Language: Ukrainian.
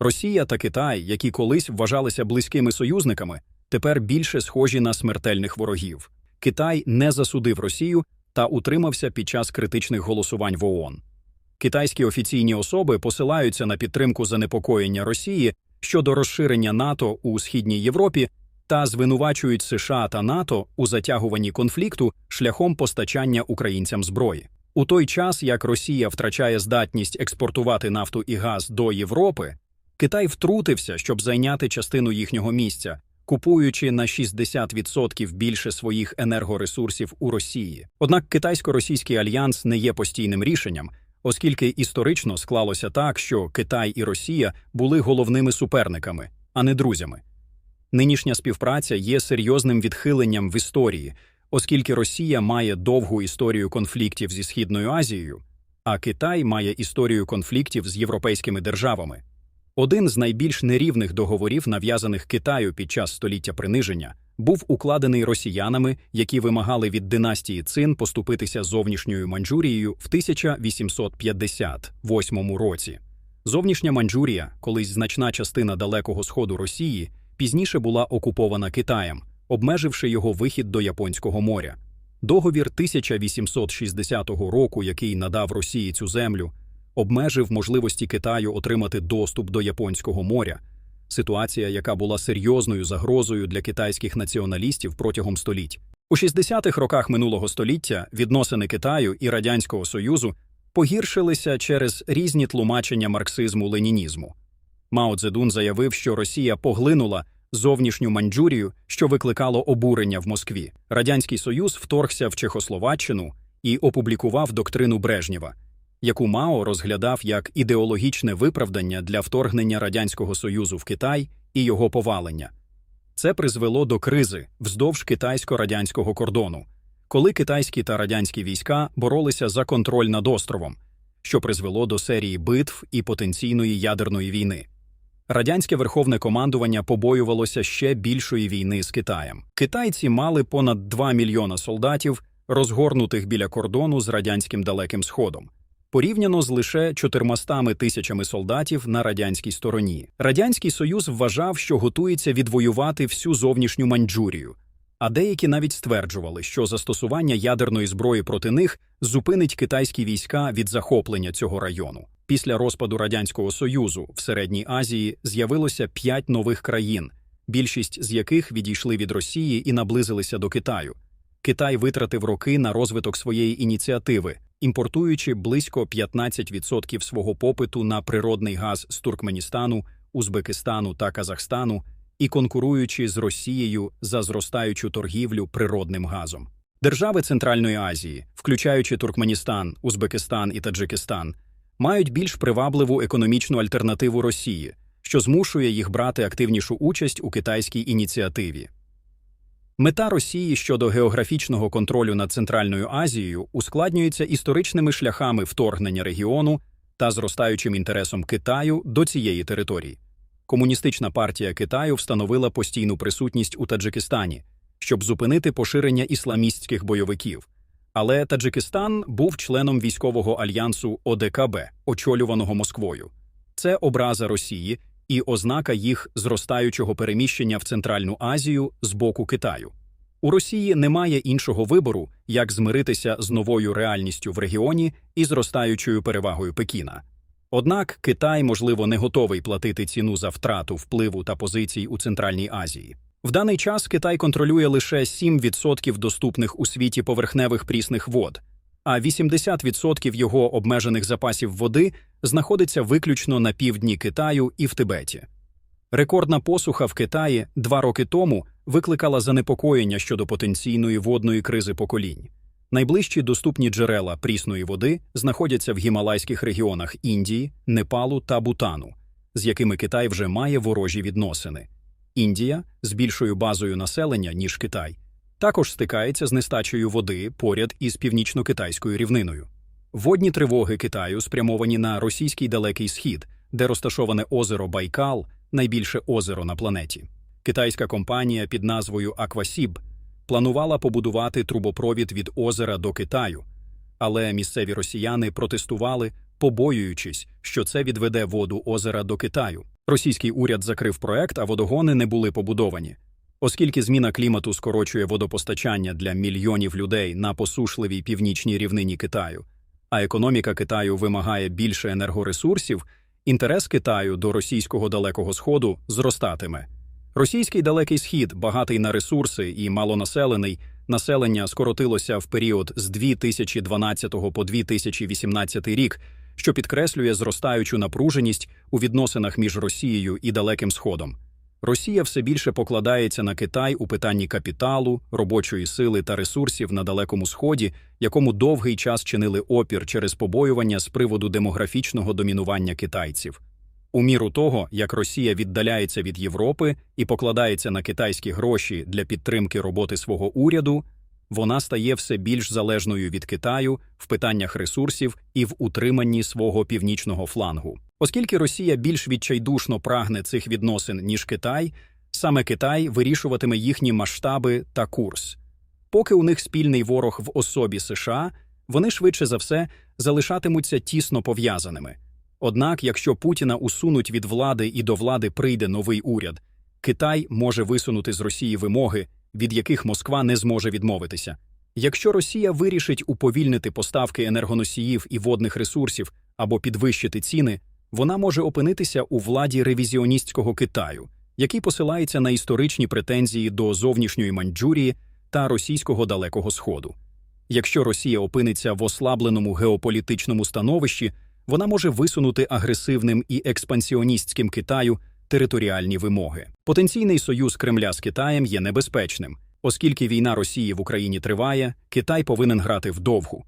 Росія та Китай, які колись вважалися близькими союзниками, тепер більше схожі на смертельних ворогів. Китай не засудив Росію та утримався під час критичних голосувань в ООН. Китайські офіційні особи посилаються на підтримку занепокоєння Росії щодо розширення НАТО у східній Європі та звинувачують США та НАТО у затягуванні конфлікту шляхом постачання українцям зброї. У той час, як Росія втрачає здатність експортувати нафту і газ до Європи, Китай втрутився, щоб зайняти частину їхнього місця, купуючи на 60% більше своїх енергоресурсів у Росії. Однак китайсько-російський альянс не є постійним рішенням, оскільки історично склалося так, що Китай і Росія були головними суперниками, а не друзями. Нинішня співпраця є серйозним відхиленням в історії, оскільки Росія має довгу історію конфліктів зі Східною Азією, а Китай має історію конфліктів з європейськими державами. Один з найбільш нерівних договорів, нав'язаних Китаю під час століття приниження, був укладений росіянами, які вимагали від династії Цин поступитися зовнішньою Маньчжурією в 1858 році. Зовнішня Маньчжурія, колись значна частина далекого сходу Росії, пізніше була окупована Китаєм, обмеживши його вихід до Японського моря. Договір 1860 року, який надав Росії цю землю, обмежив можливості Китаю отримати доступ до Японського моря. Ситуація, яка була серйозною загрозою для китайських націоналістів протягом століть. У 60-х роках минулого століття відносини Китаю і Радянського Союзу погіршилися через різні тлумачення марксизму-ленінізму. Мао Цзедун заявив, що Росія поглинула зовнішню Маньчжурію, що викликало обурення в Москві. Радянський Союз вторгся в Чехословаччину і опублікував доктрину Брежнєва, яку Мао розглядав як ідеологічне виправдання для вторгнення Радянського Союзу в Китай і його повалення. Це призвело до кризи вздовж китайсько-радянського кордону, коли китайські та радянські війська боролися за контроль над островом, що призвело до серії битв і потенційної ядерної війни. Радянське верховне командування побоювалося ще більшої війни з Китаєм. Китайці мали понад 2 мільйона солдатів, розгорнутих біля кордону з радянським далеким сходом. Порівняно з лише 400 тисячами солдатів на радянській стороні. Радянський Союз вважав, що готується відвоювати всю зовнішню Маньчжурію, а деякі навіть стверджували, що застосування ядерної зброї проти них зупинить китайські війська від захоплення цього району. Після розпаду Радянського Союзу в Середній Азії з'явилося п'ять нових країн, більшість з яких відійшли від Росії і наблизилися до Китаю. Китай витратив роки на розвиток своєї ініціативи, імпортуючи близько 15% свого попиту на природний газ з Туркменістану, Узбекистану та Казахстану і конкуруючи з Росією за зростаючу торгівлю природним газом. Держави Центральної Азії, включаючи Туркменістан, Узбекистан і Таджикистан, мають більш привабливу економічну альтернативу Росії, що змушує їх брати активнішу участь у китайській ініціативі. Мета Росії щодо географічного контролю над Центральною Азією ускладнюється історичними шляхами вторгнення регіону та зростаючим інтересом Китаю до цієї території. Комуністична партія Китаю встановила постійну присутність у Таджикистані, щоб зупинити поширення ісламістських бойовиків. Але Таджикистан був членом військового альянсу ОДКБ, очолюваного Москвою. Це образа Росії і ознака їх зростаючого переміщення в Центральну Азію з боку Китаю. У Росії немає іншого вибору, як змиритися з новою реальністю в регіоні і зростаючою перевагою Пекіна. Однак Китай, можливо, не готовий платити ціну за втрату впливу та позицій у Центральній Азії. В даний час Китай контролює лише 7% доступних у світі поверхневих прісних вод, а 80% його обмежених запасів води знаходиться виключно на півдні Китаю і в Тибеті. Рекордна посуха в Китаї два роки тому викликала занепокоєння щодо потенційної водної кризи поколінь. Найближчі доступні джерела прісної води знаходяться в гімалайських регіонах Індії, Непалу та Бутану, з якими Китай вже має ворожі відносини. Індія з більшою базою населення, ніж Китай, також стикається з нестачею води поряд із північно-китайською рівниною. Водні тривоги Китаю спрямовані на російський далекий схід, де розташоване озеро Байкал, найбільше озеро на планеті. Китайська компанія під назвою Аквасіб планувала побудувати трубопровід від озера до Китаю, але місцеві росіяни протестували, побоюючись, що це відведе воду озера до Китаю. Російський уряд закрив проект, а водогони не були побудовані. Оскільки зміна клімату скорочує водопостачання для мільйонів людей на посушливій північній рівнині Китаю, а економіка Китаю вимагає більше енергоресурсів, інтерес Китаю до російського далекого сходу зростатиме. Російський далекий схід, багатий на ресурси і малонаселений, населення скоротилося в період з 2012 по 2018 рік, що підкреслює зростаючу напруженість у відносинах між Росією і Далеким Сходом. Росія все більше покладається на Китай у питанні капіталу, робочої сили та ресурсів на Далекому Сході, якому довгий час чинили опір через побоювання з приводу демографічного домінування китайців. У міру того, як Росія віддаляється від Європи і покладається на китайські гроші для підтримки роботи свого уряду, вона стає все більш залежною від Китаю в питаннях ресурсів і в утриманні свого північного флангу. Оскільки Росія більш відчайдушно прагне цих відносин, ніж Китай, саме Китай вирішуватиме їхні масштаби та курс. Поки у них спільний ворог в особі США, вони швидше за все залишатимуться тісно пов'язаними. Однак, якщо Путіна усунуть від влади і до влади прийде новий уряд, Китай може висунути з Росії вимоги, від яких Москва не зможе відмовитися. Якщо Росія вирішить уповільнити поставки енергоносіїв і водних ресурсів або підвищити ціни, вона може опинитися у владі ревізіоністського Китаю, який посилається на історичні претензії до зовнішньої Маньчжурії та російського Далекого Сходу. Якщо Росія опиниться в ослабленому геополітичному становищі, вона може висунути агресивним і експансіоністським Китаю територіальні вимоги. Потенційний союз Кремля з Китаєм є небезпечним, оскільки війна Росії в Україні триває, Китай повинен грати вдовгу.